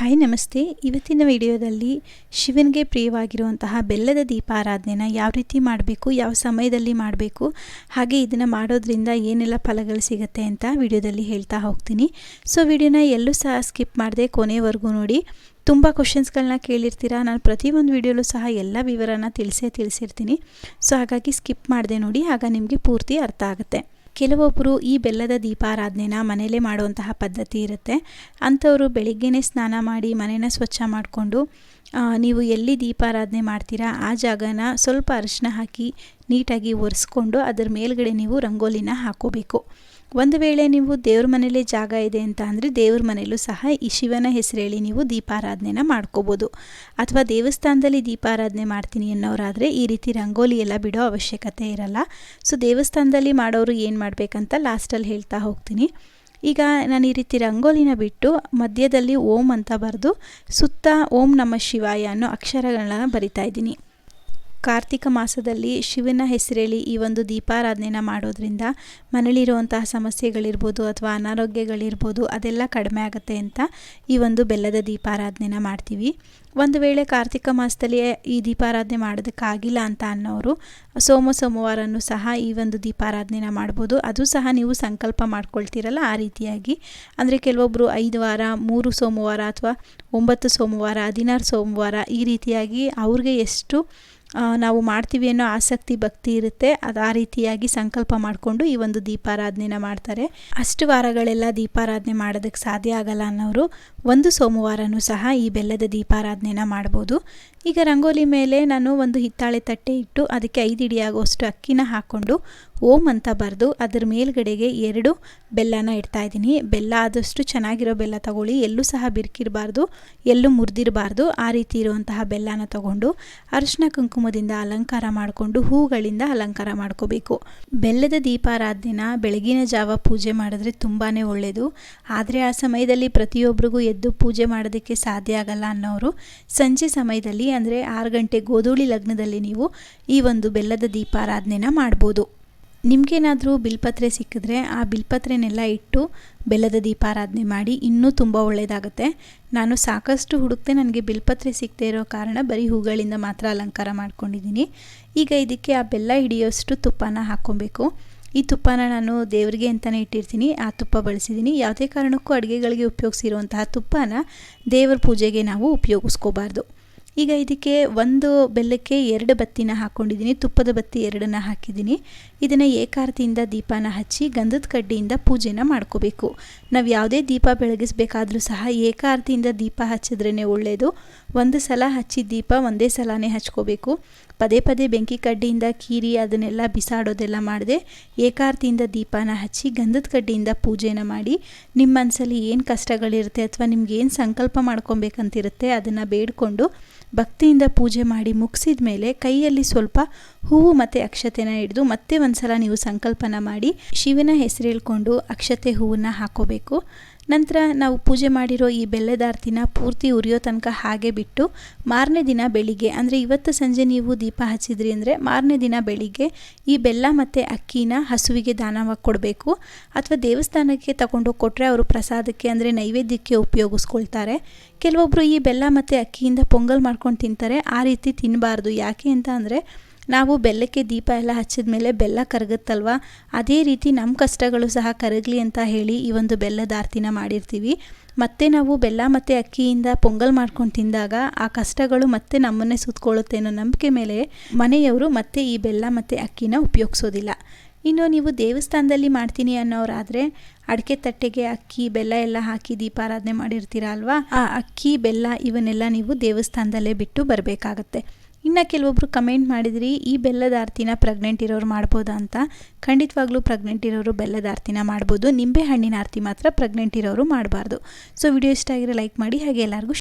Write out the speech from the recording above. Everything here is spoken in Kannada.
ಹಾಯ್, ನಮಸ್ತೆ. ಇವತ್ತಿನ ವಿಡಿಯೋದಲ್ಲಿ ಶಿವನಿಗೆ ಪ್ರಿಯವಾಗಿರುವಂತಹ ಬೆಲ್ಲದ ದೀಪಾರಾಧನೆನ ಯಾವ ರೀತಿ ಮಾಡಬೇಕು, ಯಾವ ಸಮಯದಲ್ಲಿ ಮಾಡಬೇಕು, ಹಾಗೆ ಇದನ್ನು ಮಾಡೋದ್ರಿಂದ ಏನೆಲ್ಲ ಫಲಗಳು ಸಿಗುತ್ತೆ ಅಂತ ವಿಡಿಯೋದಲ್ಲಿ ಹೇಳ್ತಾ ಹೋಗ್ತೀನಿ. ಸೊ, ವಿಡಿಯೋನ ಎಲ್ಲೂ ಸಹ ಸ್ಕಿಪ್ ಮಾಡದೆ ಕೊನೆವರೆಗೂ ನೋಡಿ. ತುಂಬ ಕ್ವಶನ್ಸ್ಗಳನ್ನ ಕೇಳಿರ್ತೀರಾ? ನಾನು ಪ್ರತಿಯೊಂದು ವಿಡಿಯೋಲೂ ಸಹ ಎಲ್ಲ ವಿವರನ ತಿಳಿಸೇ ತಿಳಿಸಿರ್ತೀನಿ. ಸೊ, ಹಾಗಾಗಿ ಸ್ಕಿಪ್ ಮಾಡದೆ ನೋಡಿ, ಆಗ ನಿಮಗೆ ಪೂರ್ತಿ ಅರ್ಥ ಆಗುತ್ತೆ. ಕೆಲವೊಬ್ಬರು ಈ ಬೆಲ್ಲದ ದೀಪಾರಾಧನೆನ ಮನೆಯಲ್ಲೇ ಮಾಡುವಂತಹ ಪದ್ಧತಿ ಇರುತ್ತೆ. ಅಂಥವರು ಬೆಳಿಗ್ಗೆನೇ ಸ್ನಾನ ಮಾಡಿ ಮನೆನ ಸ್ವಚ್ಛ ಮಾಡಿಕೊಂಡು ನೀವು ಎಲ್ಲಿ ದೀಪಾರಾಧನೆ ಮಾಡ್ತೀರಾ, ಆ ಜಾಗನ ಸ್ವಲ್ಪ ಅರಿಶಿನ ಹಾಕಿ ನೀಟಾಗಿ ಒರೆಸ್ಕೊಂಡು ಅದರ ಮೇಲ್ಗಡೆ ನೀವು ರಂಗೋಲಿನ ಹಾಕೋಬೇಕು. ಒಂದು ವೇಳೆ ನೀವು ದೇವ್ರ ಮನೇಲೇ ಜಾಗ ಇದೆ ಅಂತ ಅಂದರೆ ದೇವ್ರ ಮನೆಯಲ್ಲೂ ಸಹ ಈ ಶಿವನ ಹೆಸರೇಳಿ ನೀವು ದೀಪಾರಾಧನೆನ ಮಾಡ್ಕೋಬೋದು. ಅಥವಾ ದೇವಸ್ಥಾನದಲ್ಲಿ ದೀಪಾರಾಧನೆ ಮಾಡ್ತೀನಿ ಅನ್ನೋರಾದರೆ ಈ ರೀತಿ ರಂಗೋಲಿ ಎಲ್ಲ ಬಿಡೋ ಅವಶ್ಯಕತೆ ಇರಲ್ಲ. ಸೊ ದೇವಸ್ಥಾನದಲ್ಲಿ ಮಾಡೋರು ಏನು ಮಾಡಬೇಕಂತ ಲಾಸ್ಟಲ್ಲಿ ಹೇಳ್ತಾ ಹೋಗ್ತೀನಿ. ಈಗ ನಾನು ಈ ರೀತಿ ರಂಗೋಲಿನ ಬಿಟ್ಟು ಮಧ್ಯದಲ್ಲಿ ಓಂ ಅಂತ ಬರೆದು ಸುತ್ತ ಓಂ ನಮ್ಮ ಶಿವಾಯ ಅನ್ನೋ ಅಕ್ಷರಗಳನ್ನ ಬರಿತಾ ಇದ್ದೀನಿ. ಕಾರ್ತಿಕ ಮಾಸದಲ್ಲಿ ಶಿವನ ಹೆಸರೇಳಿ ಈ ಒಂದು ದೀಪಾರಾಧನೆನ ಮಾಡೋದ್ರಿಂದ ಮನೇಲಿರುವಂತಹ ಸಮಸ್ಯೆಗಳಿರ್ಬೋದು ಅಥವಾ ಅನಾರೋಗ್ಯಗಳಿರ್ಬೋದು ಅದೆಲ್ಲ ಕಡಿಮೆ ಆಗುತ್ತೆ ಅಂತ ಈ ಒಂದು ಬೆಲ್ಲದ ದೀಪಾರಾಧನೆನ ಮಾಡ್ತೀವಿ. ಒಂದು ವೇಳೆ ಕಾರ್ತಿಕ ಮಾಸದಲ್ಲಿ ಈ ದೀಪಾರಾಧನೆ ಮಾಡೋದಕ್ಕಾಗಿಲ್ಲ ಅಂತ ಅನ್ನೋರು ಸೋಮ ಸೋಮವಾರನೂ ಸಹ ಈ ಒಂದು ದೀಪಾರಾಧನೆನ ಮಾಡ್ಬೋದು. ಅದು ಸಹ ನೀವು ಸಂಕಲ್ಪ ಮಾಡ್ಕೊಳ್ತೀರಲ್ಲ ಆ ರೀತಿಯಾಗಿ. ಅಂದರೆ ಕೆಲವೊಬ್ಬರು ಐದು ವಾರ, ಮೂರು ಸೋಮವಾರ ಅಥವಾ ಒಂಬತ್ತು ಸೋಮವಾರ, ಹದಿನಾರು ಸೋಮವಾರ ಈ ರೀತಿಯಾಗಿ ಅವ್ರಿಗೆ ಎಷ್ಟು ನಾವು ಮಾಡ್ತೀವಿ ಅನ್ನೋ ಆಸಕ್ತಿ, ಭಕ್ತಿ ಇರುತ್ತೆ. ಅದು ಆ ರೀತಿಯಾಗಿ ಸಂಕಲ್ಪ ಮಾಡಿಕೊಂಡು ಈ ಒಂದು ದೀಪಾರಾಧನೆನ ಮಾಡ್ತಾರೆ. ಅಷ್ಟು ವಾರಗಳೆಲ್ಲ ದೀಪಾರಾಧನೆ ಮಾಡೋದಕ್ಕೆ ಸಾಧ್ಯ ಆಗಲ್ಲ ಅನ್ನೋರು ಒಂದು ಸೋಮವಾರನೂ ಸಹ ಈ ಬೆಲ್ಲದ ದೀಪಾರಾಧನೆನ ಮಾಡ್ಬೋದು. ಈಗ ರಂಗೋಲಿ ಮೇಲೆ ನಾನು ಒಂದು ಹಿತ್ತಾಳೆ ತಟ್ಟೆ ಇಟ್ಟು ಅದಕ್ಕೆ ಐದು ಇಡಿಯಾಗುವಷ್ಟು ಅಕ್ಕಿನ ಹಾಕ್ಕೊಂಡು ಓಂ ಅಂತ ಬರೆದು ಅದರ ಮೇಲ್ಗಡೆಗೆ ಎರಡು ಬೆಲ್ಲನ ಇಡ್ತಾ ಇದ್ದೀನಿ. ಬೆಲ್ಲ ಆದಷ್ಟು ಚೆನ್ನಾಗಿರೋ ಬೆಲ್ಲ ತಗೊಳ್ಳಿ. ಎಲ್ಲೂ ಸಹ ಬಿರ್ಕಿರಬಾರ್ದು. ಎಲ್ಲೂ ಮುರಿದಿರಬಾರ್ದು. ಆ ರೀತಿ ಇರುವಂತಹ ಬೆಲ್ಲನ ತಗೊಂಡು ಅರಿಶಿನ ಕುಂಕುಮದಿಂದ ಅಲಂಕಾರ ಮಾಡಿಕೊಂಡು ಹೂಗಳಿಂದ ಅಲಂಕಾರ ಮಾಡ್ಕೋಬೇಕು. ಬೆಲ್ಲದ ದೀಪಾರಾಧನೆನ ಬೆಳಗಿನ ಜಾವ ಪೂಜೆ ಮಾಡಿದ್ರೆ ತುಂಬಾ ಒಳ್ಳೆಯದು ಆದರೆ ಆ ಸಮಯದಲ್ಲಿ ಪ್ರತಿಯೊಬ್ಬರಿಗೂ ಎದ್ದು ಪೂಜೆ ಮಾಡೋದಕ್ಕೆ ಸಾಧ್ಯ ಆಗಲ್ಲ ಅನ್ನೋರು ಸಂಜೆ ಸಮಯದಲ್ಲಿ ಅಂದರೆ ಆರು ಗಂಟೆ ಗೋಧೂಳಿ ಲಗ್ನದಲ್ಲಿ ನೀವು ಈ ಒಂದು ಬೆಲ್ಲದ ದೀಪಾರಾಧನೆನ ಮಾಡ್ಬೋದು. ನಿಮಗೇನಾದರೂ ಬಿಲ್ಪತ್ರೆ ಸಿಕ್ಕಿದ್ರೆ ಆ ಬಿಲ್ಪತ್ರೆನೆಲ್ಲ ಇಟ್ಟು ಬೆಲ್ಲದ ದೀಪಾರಾಧನೆ ಮಾಡಿ ಇನ್ನೂ ತುಂಬ ಒಳ್ಳೆಯದಾಗುತ್ತೆ ನಾನು ಸಾಕಷ್ಟು ಹುಡುಕ್ತೆ ನನಗೆ ಬಿಲ್ಪತ್ರೆ ಸಿಗದೆ ಇರೋ ಕಾರಣ ಬರೀ ಹೂಗಳಿಂದ ಮಾತ್ರ ಅಲಂಕಾರ ಮಾಡ್ಕೊಂಡಿದ್ದೀನಿ. ಈಗ ಇದಕ್ಕೆ ಆ ಬೆಲ್ಲ ಹಿಡಿಯೋಷ್ಟು ತುಪ್ಪನ ಹಾಕ್ಕೊಬೇಕು. ಈ ತುಪ್ಪನ ನಾನು ದೇವರಿಗೆ ಅಂತಲೇ ಇಟ್ಟಿರ್ತೀನಿ, ಆ ತುಪ್ಪ ಬಳಸಿದ್ದೀನಿ. ಯಾವುದೇ ಕಾರಣಕ್ಕೂ ಅಡುಗೆಗಳಿಗೆ ಉಪಯೋಗಿಸಿರುವಂತಹ ತುಪ್ಪನ ದೇವರ ಪೂಜೆಗೆ ನಾವು ಉಪಯೋಗಿಸ್ಕೋಬಾರ್ದು. ಈಗ ಇದಕ್ಕೆ ಒಂದು ಬೆಲ್ಲಕ್ಕೆ ಎರಡು ಬತ್ತಿನ ಹಾಕ್ಕೊಂಡಿದ್ದೀನಿ ತುಪ್ಪದ ಬತ್ತಿ ಎರಡನ್ನ ಹಾಕಿದ್ದೀನಿ. ಇದನ್ನು ಏಕಾರ್ತಿಯಿಂದ ದೀಪನ ಹಚ್ಚಿ ಗಂಧದ ಕಡ್ಡಿಯಿಂದ ಪೂಜೆನ ಮಾಡ್ಕೋಬೇಕು. ನಾವು ಯಾವುದೇ ದೀಪ ಬೆಳಗಿಸಬೇಕಾದರೂ ಸಹ ಏಕಾರ್ತಿಯಿಂದ ದೀಪ ಹಚ್ಚಿದ್ರೇ ಒಳ್ಳೆಯದು ಒಂದು ಸಲ ಹಚ್ಚಿದ ದೀಪ ಒಂದೇ ಸಲನೇ ಹಚ್ಕೋಬೇಕು. ಪದೇ ಪದೇ ಬೆಂಕಿ ಕಡ್ಡಿಯಿಂದ ಕೀರಿ ಅದನ್ನೆಲ್ಲ ಬಿಸಾಡೋದೆಲ್ಲ ಮಾಡದೆ ಏಕಾರ್ತಿಯಿಂದ ದೀಪನ ಹಚ್ಚಿ ಗಂಧದ ಕಡ್ಡಿಯಿಂದ ಪೂಜೆನ ಮಾಡಿ. ನಿಮ್ಮ ಮನಸ್ಸಲ್ಲಿ ಏನು ಕಷ್ಟಗಳಿರುತ್ತೆ ಅಥವಾ ನಿಮ್ಗೆ ಏನು ಸಂಕಲ್ಪ ಮಾಡ್ಕೊಬೇಕಂತಿರುತ್ತೆ ಅದನ್ನು ಬೇಡಿಕೊಂಡು ಭಕ್ತಿಯಿಂದ ಪೂಜೆ ಮಾಡಿ ಮುಗಿಸಿದ ಮೇಲೆ ಕೈಯಲ್ಲಿ ಸ್ವಲ್ಪ ಹೂವು ಮತ್ತು ಅಕ್ಷತೆನ ಹಿಡಿದು ಮತ್ತೆ ಒಂದ್ಸಲ ನೀವು ಸಂಕಲ್ಪನ ಮಾಡಿ ಶಿವನ ಹೆಸರು ಹೇಳ್ಕೊಂಡು ಅಕ್ಷತೆ ಹೂವನ್ನ ಹಾಕೋಬೇಕು. ನಂತರ ನಾವು ಪೂಜೆ ಮಾಡಿರೋ ಈ ಬೆಲ್ಲದಾರ್ತಿನ ಪೂರ್ತಿ ಉರಿಯೋ ತನಕ ಹಾಗೆ ಬಿಟ್ಟು ಮಾರನೇ ದಿನ ಬೆಳಿಗ್ಗೆ, ಅಂದರೆ ಇವತ್ತು ಸಂಜೆ ನೀವು ದೀಪ ಹಚ್ಚಿದ್ರಿ ಅಂದರೆ ಮಾರನೇ ದಿನ ಬೆಳಿಗ್ಗೆ ಈ ಬೆಲ್ಲ ಮತ್ತು ಅಕ್ಕಿನ ಹಸುವಿಗೆ ದಾನವಾಗಿ ಕೊಡಬೇಕು. ಅಥವಾ ದೇವಸ್ಥಾನಕ್ಕೆ ತಗೊಂಡು ಕೊಟ್ಟರೆ ಅವರು ಪ್ರಸಾದಕ್ಕೆ ಅಂದರೆ ನೈವೇದ್ಯಕ್ಕೆ ಉಪಯೋಗಿಸ್ಕೊಳ್ತಾರೆ. ಕೆಲವೊಬ್ಬರು ಈ ಬೆಲ್ಲ ಮತ್ತು ಅಕ್ಕಿಯಿಂದ ಪೊಂಗಲ್ ಮಾಡ್ಕೊಂಡು ತಿಂತಾರೆ. ಆ ರೀತಿ ತಿನ್ನಬಾರ್ದು ಯಾಕೆ ಅಂತ ಅಂದರೆ ನಾವು ಬೆಲ್ಲಕ್ಕೆ ದೀಪ ಎಲ್ಲ ಹಚ್ಚಿದ ಮೇಲೆ ಬೆಲ್ಲ ಕರಗುತ್ತಲ್ವ? ಅದೇ ರೀತಿ ನಮ್ಮ ಕಷ್ಟಗಳು ಸಹ ಕರಗಲಿ ಅಂತ ಹೇಳಿ ಈ ಒಂದು ಬೆಲ್ಲದ ಆರತಿನ ಮಾಡಿರ್ತೀವಿ. ಮತ್ತೆ ನಾವು ಬೆಲ್ಲ ಮತ್ತು ಅಕ್ಕಿಯಿಂದ ಪೊಂಗಲ್ ಮಾಡ್ಕೊಂಡು ತಿಂದಾಗ ಆ ಕಷ್ಟಗಳು ಮತ್ತೆ ನಮ್ಮನ್ನೇ ಸುತ್ತಕೊಳ್ಳುತ್ತೆ ಅನ್ನೋ ನಂಬಿಕೆ ಮೇಲೆ ಮನೆಯವರು ಮತ್ತೆ ಈ ಬೆಲ್ಲ ಮತ್ತು ಅಕ್ಕಿನ ಉಪಯೋಗಿಸೋದಿಲ್ಲ. ಇನ್ನು ನೀವು ದೇವಸ್ಥಾನದಲ್ಲಿ ಮಾಡ್ತೀನಿ ಅನ್ನೋರಾದರೆ ಅಡಿಕೆ ತಟ್ಟೆಗೆ ಅಕ್ಕಿ, ಬೆಲ್ಲ ಎಲ್ಲ ಹಾಕಿ ದೀಪಾರಾಧನೆ ಮಾಡಿರ್ತೀರ ಅಲ್ವಾ? ಆ ಅಕ್ಕಿ, ಬೆಲ್ಲ ಇವನ್ನೆಲ್ಲ ನೀವು ದೇವಸ್ಥಾನದಲ್ಲೇ ಬಿಟ್ಟು ಬರಬೇಕಾಗತ್ತೆ. ಇನ್ನು ಕೆಲವೊಬ್ರು ಕಮೆಂಟ್ ಮಾಡಿದ್ರಿ, ಈ ಬೆಲ್ಲದ ಆರ್ತಿನ ಪ್ರೆಗ್ನೆಂಟ್ ಇರೋರು ಮಾಡ್ಬೋದಾ ಅಂತ? ಖಂಡಿತವಾಗ್ಲೂ ಪ್ರೆಗ್ನೆಂಟ್ ಇರೋರು ಬೆಲ್ಲದ ಆರ್ತಿನ ಮಾಡ್ಬೋದು. ನಿಂಬೆ ಹಣ್ಣಿನ ಆರತಿ ಮಾತ್ರ ಪ್ರೆಗ್ನೆಂಟ್ ಇರೋರು ಮಾಡಬಾರ್ದು. ಸೊ ವಿಡಿಯೋ ಇಷ್ಟ ಆಗಿರೋ ಲೈಕ್ ಮಾಡಿ, ಹಾಗೆ ಎಲ್ಲರಿಗೂ